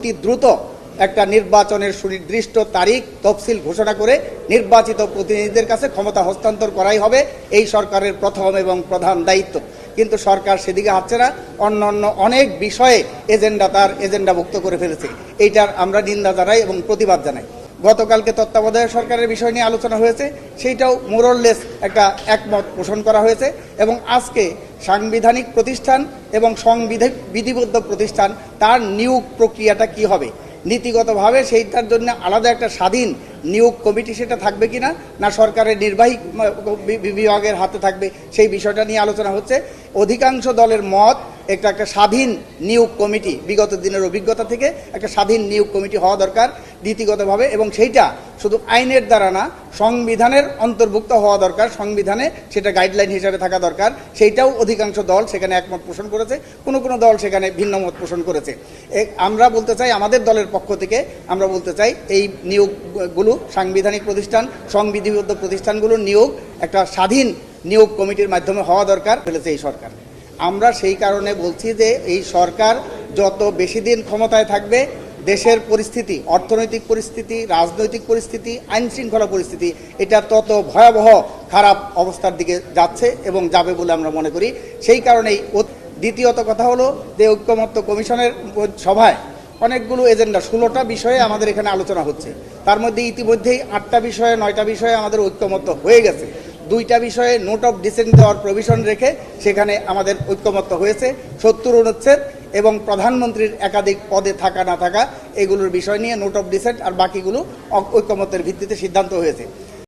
অতি দ্রুত একটা নির্বাচনের সুনির্দিষ্ট তারিখ তফসিল ঘোষণা করে নির্বাচিত প্রতিনিধিদের কাছে ক্ষমতা হস্তান্তর করাই হবে এই সরকারের প্রথম এবং প্রধান দায়িত্ব। কিন্তু সরকার সেদিকে হাঁটছে না। অন্য অন্য অনেক বিষয়ে এজেন্ডা তার এজেন্ডা এজেন্ডাভুক্ত করে ফেলেছে। এইটার আমরা নিন্দা জানাই এবং প্রতিবাদ জানাই। গতকালকে তত্ত্বাবধায়ক সরকারের বিষয় নিয়ে আলোচনা হয়েছে। সেইটাও মোরললেস একটা একমত পোষণ করা হয়েছে এবং আজকে সাংবিধানিক প্রতিষ্ঠান এবং সংবিধান বিধিবদ্ধ প্রতিষ্ঠান তার নিয়োগ প্রক্রিয়াটা কি হবে? নীতিগতভাবে সেইটার জন্য আলাদা একটা স্বাধীন নিয়োগ কমিটি সেটা থাকবে কিনা? না না সরকারের নির্বাহী বিভাগের হাতে থাকবে? সেই বিষয়টা নিয়ে আলোচনা হচ্ছে। অধিকাংশ দলের মত একটা একটা স্বাধীন নিয়োগ কমিটি, বিগত দিনের অভিজ্ঞতা থেকে একটা স্বাধীন নিয়োগ কমিটি হওয়া দরকার নীতিগতভাবে এবং সেইটা শুধু আইনের দ্বারা না, সংবিধানের অন্তর্ভুক্ত হওয়া দরকার, সংবিধানে সেটা গাইডলাইন হিসাবে থাকা দরকার। সেইটাও অধিকাংশ দল সেখানে একমত পোষণ করেছে, কোনো কোনো দল সেখানে ভিন্ন মত পোষণ করেছে। আমরা বলতে চাই আমাদের দলের পক্ষ থেকে, আমরা বলতে চাই এই নিয়োগগুলো, সাংবিধানিক প্রতিষ্ঠান, সংবিধিবদ্ধ প্রতিষ্ঠানগুলোর নিয়োগ একটা স্বাধীন নিয়োগ কমিটির মাধ্যমে হওয়া দরকার, ফেলেছে এই সরকার। আমরা সেই কারণে বলছি যে এই সরকার যত বেশি দিন ক্ষমতায় থাকবে, দেশের পরিস্থিতি, অর্থনৈতিক পরিস্থিতি, রাজনৈতিক পরিস্থিতি, আইন শৃঙ্খলা পরিস্থিতি, এটা তত ভয়াবহ খারাপ অবস্থার দিকে যাচ্ছে এবং যাবে বলে আমরা মনে করি। সেই কারণেই দ্বিতীয়ত কথা হলো যে ঐক্যমত্য কমিশনের সভায় অনেকগুলো এজেন্ডা, ষোলোটা বিষয়ে আমাদের এখানে আলোচনা হচ্ছে। তার মধ্যে ইতিমধ্যেই আটটা বিষয়ে, নয়টা বিষয়ে আমাদের ঐক্যমত্য হয়ে গেছে। দুইটা বিষয়ে নোট অফ ডিসেন্ট দেওয়ার প্রভিশন রেখে সেখানে আমাদের ঐক্যমত্য হয়েছে। সত্তর অনুচ্ছেদ এবং প্রধানমন্ত্রীর একাধিক পদে থাকা না থাকা, এগুলোর বিষয় নিয়ে নোট অফ ডিসেন্ট আর বাকিগুলো ঐক্যমতের ভিত্তিতে সিদ্ধান্ত হয়েছে।